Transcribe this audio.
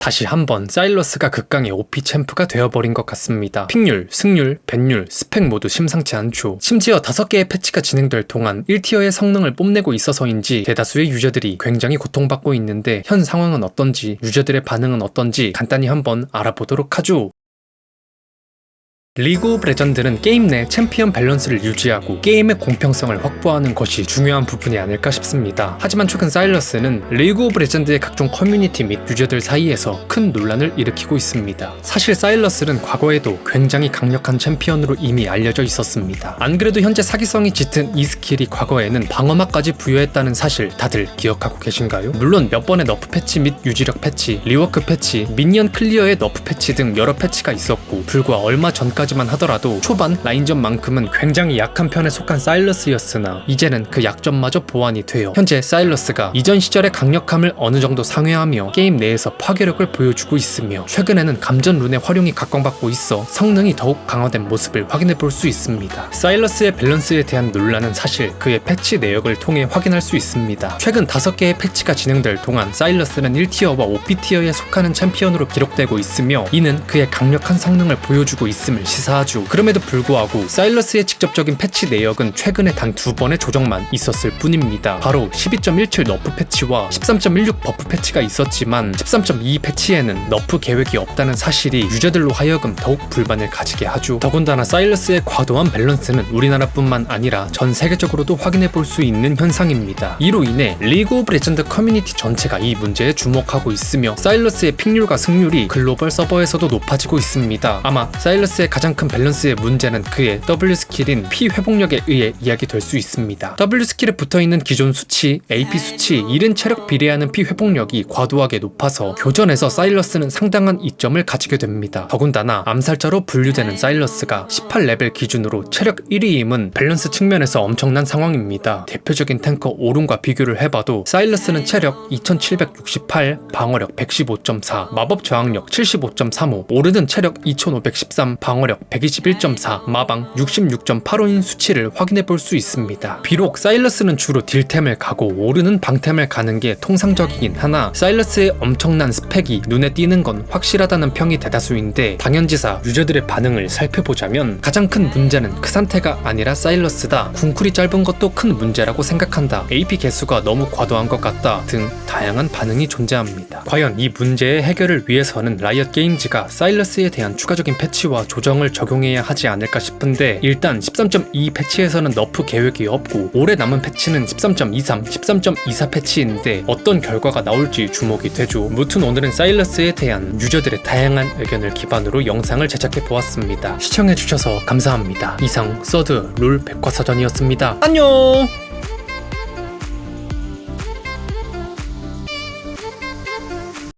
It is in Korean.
다시 한번 사일러스가 극강의 OP 챔프가 되어버린 것 같습니다. 픽률, 승률, 뱃률, 스펙 모두 심상치 않죠. 심지어 5개의 패치가 진행될 동안 1티어의 성능을 뽐내고 있어서인지 대다수의 유저들이 굉장히 고통받고 있는데 현 상황은 어떤지 유저들의 반응은 어떤지 간단히 한번 알아보도록 하죠. 리그 오브 레전드는 게임 내 챔피언 밸런스를 유지하고 게임의 공평성을 확보하는 것이 중요한 부분이 아닐까 싶습니다. 하지만 최근 사일러스는 리그 오브 레전드의 각종 커뮤니티 및 유저들 사이에서 큰 논란을 일으키고 있습니다. 사실 사일러스는 과거에도 굉장히 강력한 챔피언으로 이미 알려져 있었습니다. 안 그래도 현재 사기성이 짙은 이 스킬이 과거에는 방어막까지 부여했다는 사실 다들 기억하고 계신가요? 물론 몇 번의 너프 패치 및 유지력 패치, 리워크 패치, 미니언 클리어의 너프 패치 등 여러 패치가 있었고 불과 얼마 전까지 까지만 하더라도 초반 라인전만큼은 굉장히 약한 편에 속한 사일러스였으나 이제는 그 약점마저 보완이 되어 현재 사일러스가 이전 시절의 강력함을 어느 정도 상회하며 게임 내에서 파괴력을 보여주고 있으며 최근에는 감전 룬의 활용이 각광받고 있어 성능이 더욱 강화된 모습을 확인해 볼 수 있습니다. 사일러스의 밸런스에 대한 논란은 사실 그의 패치 내역을 통해 확인할 수 있습니다. 최근 5개의 패치가 진행될 동안 사일러스는 1티어와 5P티어에 속하는 챔피언으로 기록되고 있으며 이는 그의 강력한 성능을 보여주고 있음을 시사하죠. 그럼에도 불구하고 사일러스의 직접적인 패치 내역은 최근에 단 두 번의 조정만 있었을 뿐입니다. 바로 12.17 너프 패치와 13.16 버프 패치가 있었지만 13.2 패치에는 너프 계획이 없다는 사실이 유저들로 하여금 더욱 불만을 가지게 하죠. 더군다나 사일러스의 과도한 밸런스는 우리나라뿐만 아니라 전 세계적으로도 확인해 볼 수 있는 현상입니다. 이로 인해 리그 오브 레전드 커뮤니티 전체가 이 문제에 주목하고 있으며 사일러스의 픽률과 승률이 글로벌 서버에서도 높아지고 있습니다. 아마 사일러스의 가장 큰 밸런스의 문제는 그의 W 스킬인 피 회복력에 의해 이야기될 수 있습니다. W 스킬에 붙어 있는 기존 수치, AP 수치, 이른 체력 비례하는 피 회복력이 과도하게 높아서 교전에서 사일러스는 상당한 이점을 가지게 됩니다. 더군다나 암살자로 분류되는 사일러스가 18레벨 기준으로 체력 1위임은 밸런스 측면에서 엄청난 상황입니다. 대표적인 탱커 오른과 비교를 해봐도 사일러스는 체력 2768, 방어력 115.4, 마법 저항력 75.35, 오르는 체력 2513, 방어력 121.4, 마방 66.85인 수치를 확인해 볼 수 있습니다. 비록 사일러스는 주로 딜템을 가고 오르는 방템을 가는 게 통상적이긴 하나 사일러스의 엄청난 스펙이 눈에 띄는 건 확실하다는 평이 대다수인데 당연지사 유저들의 반응을 살펴보자면 가장 큰 문제는 그 상태가 아니라 사일러스다. 궁쿨이 짧은 것도 큰 문제라고 생각한다. AP 개수가 너무 과도한 것 같다. 등 다양한 반응이 존재합니다. 과연 이 문제의 해결을 위해서는 라이엇 게임즈가 사일러스에 대한 추가적인 패치와 조 정을 적용해야 하지 않을까 싶은데 일단 13.2 패치에서는 너프 계획이 없고 올해 남은 패치는 13.23, 13.24 패치인데 어떤 결과가 나올지 주목이 되죠. 무튼 오늘은 사일러스에 대한 유저들의 다양한 의견을 기반으로 영상을 제작해 보았습니다. 시청해주셔서 감사합니다. 이상 서드 롤 백과사전이었습니다. 안녕!